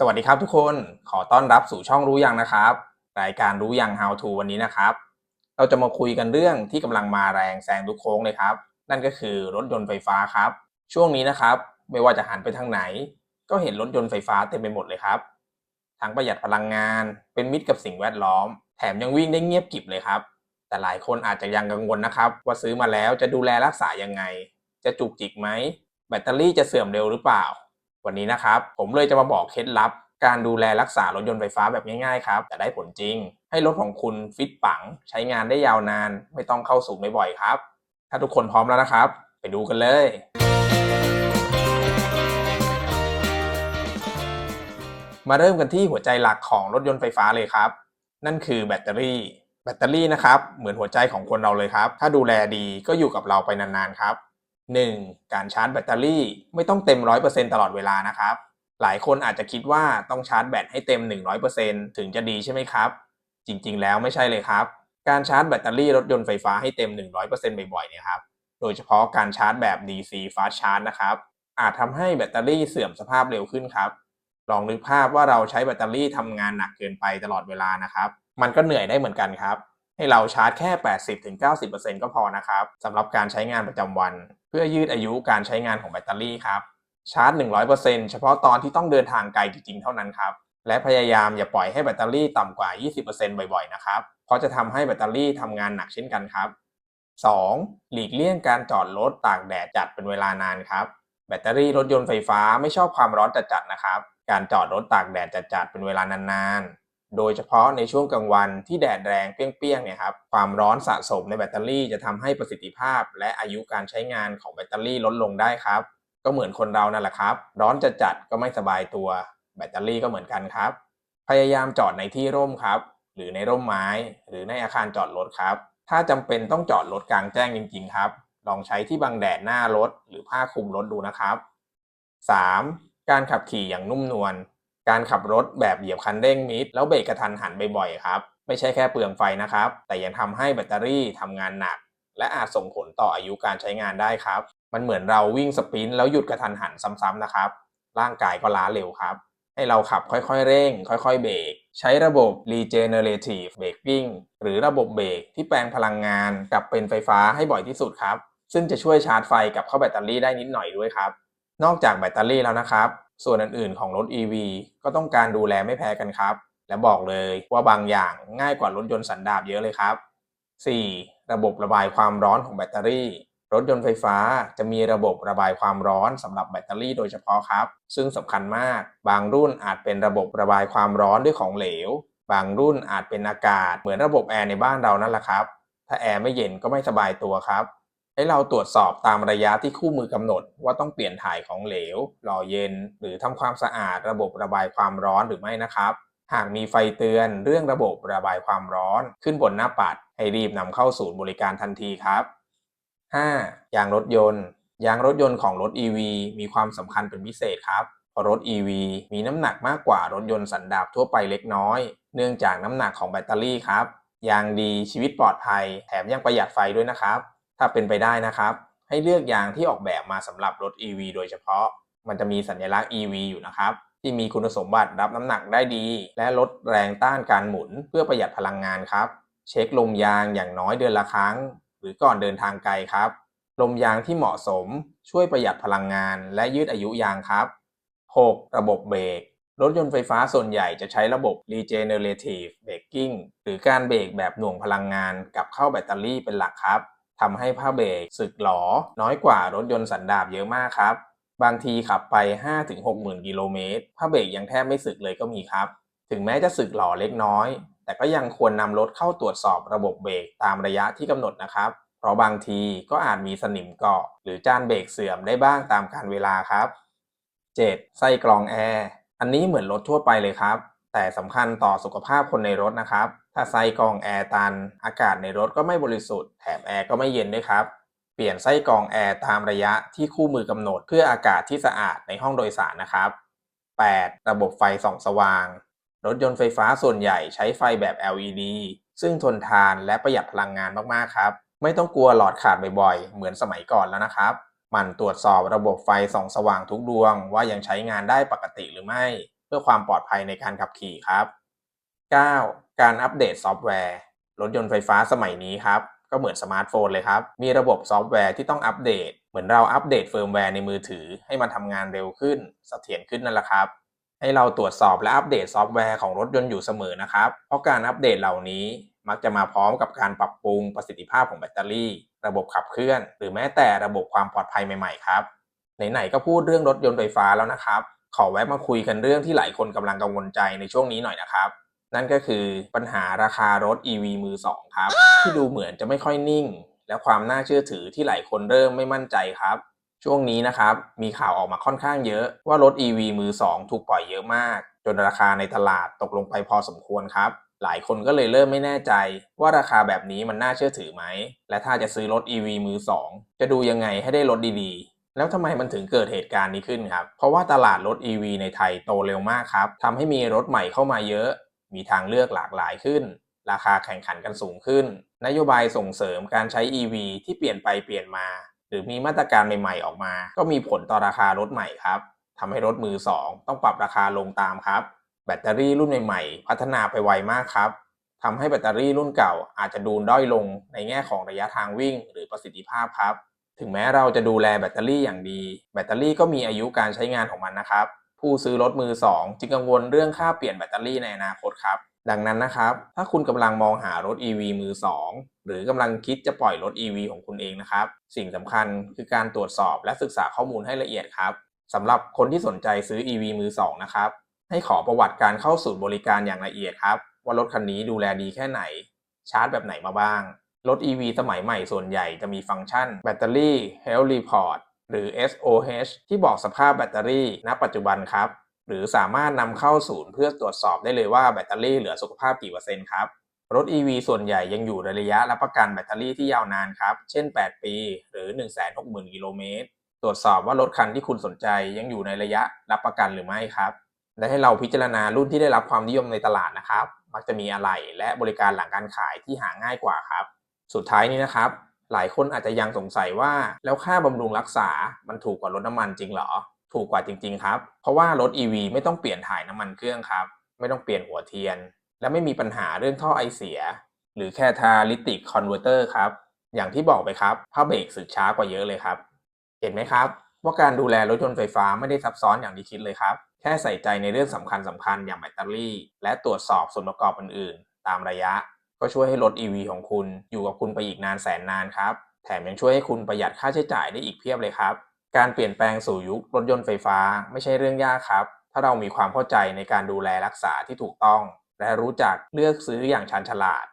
สวัสดีครับทุกคนขอต้อนรับสู่ช่องรู้ยังนะครับ รายการรู้ยัง How to วันนี้นะครับ เราจะมาคุยกันเรื่องที่กำลังมาแรงแซงทุกโค้งเลยครับ นั่นก็คือรถยนต์ไฟฟ้าครับ ช่วงนี้นะครับ ไม่ว่าจะหันไปทางไหน ก็เห็นรถยนต์ไฟฟ้าเต็มไปหมดเลยครับทั้งประหยัดพลังงาน เป็นมิตรกับสิ่งแวดล้อม แถมยังวิ่งได้เงียบกริบเลยครับ แต่หลายคนอาจจะยังกังวลนะครับ ว่าซื้อมาแล้วจะดูแลรักษายังไง จะจุกจิกไหมแบตเตอรี่จะเสื่อมเร็วหรือเปล่า วันนี้นะครับผมเลยจะมาบอกเคล็ดลับ การดูแลรักษารถยนต์ไฟฟ้าแบบง่ายๆครับจะได้ผลจริง ให้รถของคุณฟิตปังใช้งานได้ยาวนาน ไม่ต้องเข้าสูบบ่อยๆครับ ถ้าทุกคนพร้อมแล้วนะครับ ไปดูกันเลย มาเริ่มกันที่หัวใจหลักของรถยนต์ไฟฟ้าเลยครับ นั่นคือแบตเตอรี่แบตเตอรี่นะครับเหมือนหัวใจของคนเราเลยครับ ถ้าดูแลดีก็อยู่กับเราไปนานๆครับ 1. การชาร์จแบตเตอรี่ไม่ต้องเต็ม 100%ตลอดเวลานะครับ หลายคนอาจจะคิดว่าต้องชาร์จแบตให้เต็ม 100%ถึงจะดีใช่ไหมครับ จริง ๆ แล้วไม่ใช่เลยครับ การชาร์จแบตเตอรี่รถยนต์ไฟฟ้าให้เต็ม 100%บ่อยๆเนี่ยครับ โดยเฉพาะการชาร์จแบบ DC Fast Charge นะครับ อาจทำให้แบตเตอรี่เสื่อมสภาพเร็วขึ้นครับ ลองนึกภาพว่าเราใช้แบตเตอรี่ทำงานหนักเกินไปตลอดเวลานะครับ มันก็เหนื่อยได้เหมือนกันครับ ให้เราชาร์จแค่ 80-90%ก็พอนะครับสำหรับการใช้งานประจำวัน เพื่อยืดอายุการใช้งานของแบตเตอรี่ครับชาร์จ 100%เฉพาะตอนที่ต้องเดินทางไกลจริงๆ เท่านั้นครับ และพยายามอย่าปล่อยให้แบตเตอรี่ต่ำกว่า 20%บ่อยๆ นะครับ เพราะจะทำให้แบตเตอรี่ทำงานหนักเช่นกันครับ 2. หลีกเลี่ยงการจอดรถตากแดดจัดเป็นเวลานานครับ แบตเตอรี่รถยนต์ไฟฟ้าไม่ชอบความร้อนจัดๆ นะครับ การจอดรถตากแดดจัดๆ เป็นเวลานานๆ โดยเฉพาะในช่วงกลางวันที่แดดแรงเปรี้ยงๆเนี่ยครับความร้อนสะสมในแบตเตอรี่จะทำให้ประสิทธิภาพ และอายุการใช้งานของแบตเตอรี่ลดลงได้ครับ ก็เหมือนคนเรานั่นแหละครับ ร้อนจัดจัดก็ไม่สบายตัว แบตเตอรี่ก็เหมือนกันครับ พยายามจอดในที่ร่มครับ หรือในร่มไม้ หรือในอาคารจอดรถครับ ถ้าจำเป็นต้องจอดรถกลางแจ้งจริง ๆ ครับ ลองใช้ที่บังแดดหน้ารถ หรือผ้าคลุมรถดูนะครับ 3. การขับขี่อย่างนุ่มนวล การขับรถแบบเหยียบคันเร่งมิดแล้วเบรกกระทันหันบ่อยๆครับ ไม่ใช่แค่เปลืองไฟนะครับ แต่ยังทำให้แบตเตอรี่ทำงานหนัก และอาจส่งผลต่ออายุการใช้งานได้ครับ มันเหมือนเราวิ่งสปรินต์แล้วหยุดกระทันหันซ้ำๆนะครับ ร่างกายก็ล้าเร็วครับ ให้เราขับค่อยๆเร่ง ค่อยๆเบรกใช้ระบบ regenerative braking หรือระบบเบรกที่แปลงพลังงานกลับเป็นไฟฟ้าให้บ่อยที่สุดครับ ซึ่งจะช่วยชาร์จไฟกลับเข้าแบตเตอรี่ได้นิดหน่อยด้วยครับ นอกจากแบตเตอรี่แล้วนะครับ ส่วนอื่นๆของรถ EV ก็ต้องการดูแลไม่แพ้กันครับ และบอกเลยว่าบางอย่างง่ายกว่ารถยนต์สันดาปเยอะเลยครับ 4. ระบบระบายความร้อนของแบตเตอรี่ รถยนต์ไฟฟ้าจะมีระบบระบายความร้อนสำหรับแบตเตอรี่โดยเฉพาะครับ ซึ่งสำคัญมาก บางรุ่นอาจเป็นระบบระบายความร้อนด้วยของเหลว บางรุ่นอาจเป็นอากาศเหมือนระบบแอร์ในบ้านเรานั่นแหละครับ ถ้าแอร์ไม่เย็นก็ไม่สบายตัวครับ ให้เราตรวจสอบตามระยะที่คู่มือกำหนดว่าต้องเปลี่ยนถ่ายของเหลว หล่อเย็น หรือทำความสะอาดระบบระบายความร้อนหรือไม่นะครับ หากมีไฟเตือนเรื่องระบบระบายความร้อนขึ้นบนหน้าปัด ให้รีบนำเข้าศูนย์บริการทันทีครับ 5. ยางรถยนต์ ยางรถยนต์ของรถ EV มีความสำคัญเป็นพิเศษครับเพราะรถ EV มีน้ำหนักมากกว่ารถยนต์สันดาปทั่วไปเล็กน้อย เนื่องจากน้ำหนักของแบตเตอรี่ครับ ยางดีชีวิตปลอดภัย แถมยังประหยัดไฟด้วยนะครับ ถ้าเป็นไปได้นะครับ ให้เลือกยางที่ออกแบบมาสำหรับรถ EV โดยเฉพาะ มันจะมีสัญลักษณ์ EV อยู่นะครับ ที่มีคุณสมบัติรับน้ำหนักได้ดี และลดแรงต้านการหมุน เพื่อประหยัดพลังงานครับ เช็คลมยางอย่างน้อยเดือนละครั้ง หรือก่อนเดินทางไกลครับ ลมยางที่เหมาะสม ช่วยประหยัดพลังงาน และยืดอายุยางครับ 6. ระบบเบรกรถยนต์ไฟฟ้าส่วนใหญ่จะใช้ระบบ regenerative braking หรือการเบรกแบบหน่วงพลังงานกลับเข้าแบตเตอรี่เป็นหลักครับ ทำให้ผ้าเบรกสึกหลอ น้อยกว่ารถยนต์สันดาปเยอะมากครับ บางทีขับไป 5-6หมื่นกิโลเมตรผ้าเบรกยังแทบไม่สึกเลยก็มีครับ ถึงแม้จะสึกหลอเล็กน้อย แต่ก็ยังควรนำรถเข้าตรวจสอบระบบเบรกตามระยะที่กำหนดนะครับ เพราะบางทีก็อาจมีสนิมเกาะ หรือจานเบรกเสื่อมได้บ้างตามกาลเวลาครับ 7. ไส้กรองแอร์อันนี้เหมือนรถทั่วไปเลยครับ แต่สำคัญต่อสุขภาพคนในรถนะครับ ถ้าไส้กรองแอร์ตัน อากาศในรถก็ไม่บริสุทธิ์ แถมแอร์ก็ไม่เย็นด้วยครับ เปลี่ยนไส้กรองแอร์ตามระยะที่คู่มือกำหนดเพื่ออากาศที่สะอาดในห้องโดยสารนะครับ 8. ระบบไฟส่องสว่าง รถยนต์ไฟฟ้าส่วนใหญ่ใช้ไฟแบบ LED ซึ่งทนทานและประหยัดพลังงานมากๆครับ ไม่ต้องกลัวหลอดขาดบ่อยๆ เหมือนสมัยก่อนแล้วนะครับ มันตรวจสอบระบบไฟส่องสว่างทุกดวงว่ายังใช้งานได้ปกติหรือไม่ เพื่อความปลอดภัยในการขับขี่ครับ 9. การอัปเดตซอฟต์แวร์ รถยนต์ไฟฟ้าสมัยนี้ครับ ก็เหมือนสมาร์ทโฟนเลยครับ มีระบบซอฟต์แวร์ที่ต้องอัปเดต เหมือนเราอัปเดตเฟิร์มแวร์ในมือถือ ให้มันทำงานเร็วขึ้นเสถียรขึ้นนั่นแหละครับ ให้เราตรวจสอบและอัปเดตซอฟต์แวร์ของรถยนต์อยู่เสมอนะครับ เพราะการอัปเดตเหล่านี้มักจะมาพร้อมกับการปรับปรุงประสิทธิภาพของแบตเตอรี่ ระบบขับเคลื่อน หรือแม้แต่ระบบความปลอดภัยใหม่ๆครับไหนๆก็พูดเรื่องรถยนต์ไฟฟ้าแล้วนะครับ ขอแวะมาคุยกันเรื่องที่หลายคนกำลังกังวลใจในช่วงนี้หน่อยนะครับ นั่นก็คือปัญหาราคารถ EV มือสองครับ ที่ดูเหมือนจะไม่ค่อยนิ่ง และความน่าเชื่อถือที่หลายคนเริ่มไม่มั่นใจครับ ช่วงนี้นะครับ มีข่าวออกมาค่อนข้างเยอะว่ารถ EV มือสองถูกปล่อยเยอะมาก จนราคาในตลาดตกลงไปพอสมควรครับหลายคนก็เลยเริ่มไม่แน่ใจ ว่าราคาแบบนี้มันน่าเชื่อถือไหม และถ้าจะซื้อรถ EV มือสองจะดูยังไงให้ได้รถดีๆ แล้วทำไมมันถึงเกิดเหตุการณ์นี้ขึ้นครับ เพราะว่าตลาดรถ EV ในไทยโตเร็วมากครับทำให้มีรถใหม่เข้ามาเยอะ มีทางเลือกหลากหลายขึ้น ราคาแข่งขันกันสูงขึ้น นโยบายส่งเสริมการใช้ EV ที่เปลี่ยนไปเปลี่ยนมา หรือมีมาตรการใหม่ ๆ ออกมา ก็มีผลต่อราคารถใหม่ครับทำให้รถมือสองต้องปรับราคาลงตามครับ แบตเตอรี่รุ่นใหม่ๆ พัฒนาไปไวมากครับทำให้แบตเตอรี่รุ่นเก่าอาจจะดูด้อยลงในแง่ของระยะทางวิ่ง หรือประสิทธิภาพครับ ถึงแม้เราจะดูแลแบตเตอรี่อย่างดี แบตเตอรี่ก็มีอายุการใช้งานของมันนะครับ ผู้ซื้อรถมือสองจึงกังวลเรื่องค่าเปลี่ยนแบตเตอรี่ในอนาคตครับ ดังนั้นนะครับ ถ้าคุณกำลังมองหารถ EV มือสองหรือกำลังคิดจะปล่อยรถ EV ของคุณเองนะครับ สิ่งสำคัญคือการตรวจสอบและศึกษาข้อมูลให้ละเอียดครับสำหรับคนที่สนใจซื้อ EV มือสองนะครับ ให้ขอประวัติการเข้าสู่บริการอย่างละเอียดครับ ว่ารถคันนี้ดูแลดีแค่ไหน ชาร์จแบบไหนมาบ้าง รถ EV สมัยใหม่ส่วนใหญ่จะมีฟังก์ชัน Battery Health Report หรือ SOH ที่บอกสภาพแบตเตอรี่ณปัจจุบันครับ หรือสามารถนำเข้าศูนย์เพื่อตรวจสอบได้เลยว่าแบตเตอรี่เหลือสุขภาพกี่เปอร์เซ็นต์ครับรถ EV ส่วนใหญ่ยังอยู่ในระยะรับประกันแบตเตอรี่ที่ยาวนานครับ เช่น 8 ปี หรือ 160,000 กิโลเมตร ตรวจสอบว่ารถคันที่คุณสนใจยังอยู่ในระยะรับประกันหรือไม่ครับ และให้เราพิจารณารุ่นที่ได้รับความนิยมในตลาดนะครับ มักจะมีอะไหล่และบริการหลังการขายที่หาง่ายกว่าครับ สุดท้ายนี้นะครับ หลายคนอาจจะยังสงสัยว่าแล้วค่าบำรุงรักษา มันถูกกว่ารถน้ำมันจริงเหรอ ถูกกว่าจริง ๆ ครับ เพราะว่ารถ EV ไม่ต้องเปลี่ยนถ่ายน้ำมันเครื่องครับ ไม่ต้องเปลี่ยนหัวเทียน และไม่มีปัญหาเรื่องท่อไอเสีย หรือแค่ทาลิติกคอนเวอร์เตอร์ครับ อย่างที่บอกไปครับผ้าเบรกสึกช้ากว่าเยอะเลยครับ เห็นไหมครับว่าการดูแลรถยนต์ไฟฟ้าไม่ได้ซับซ้อนอย่างที่คิดเลยครับ แค่ใส่ใจในเรื่องสำคัญสคัญๆอย่างแบตเตอรี่ และตรวจสอบส่วนประกอบอื่นๆ ตามระยะ ก็ช่วยให้รถ EV ของคุณอยู่กับคุณไปอีกนานแสนนานครับ แถมยังช่วยให้คุณประหยัดค่าใช้จ่ายได้อีกเพียบเลยครับ การเปลี่ยนแปลงสู่ยุครถยนต์ไฟฟ้าไม่ใช่เรื่องยากครับ ถ้าเรามีความเข้าใจในการดูแลรักษาที่ถูกต้อง และรู้จักเลือกซื้ออย่างชันฉลาด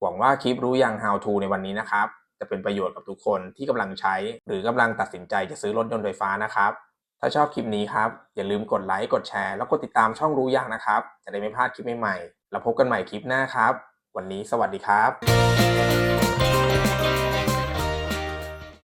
หวังว่าคลิปรู้ยัง How to ในวันนี้นะครับ จะเป็นประโยชน์กับทุกคนที่กำลังใช้ หรือกำลังตัดสินใจจะซื้อรถยนต์ไฟฟ้านะครับถ้าชอบคลิปนี้ครับ อย่าลืมกดไลค์ กดแชร์ แล้วกดติดตามช่องรู้ยังนะครับ จะได้ไม่พลาดคลิปใหม่ๆ แล้วพบกันใหม่คลิปหน้าครับ วันนี้สวัสดีครับ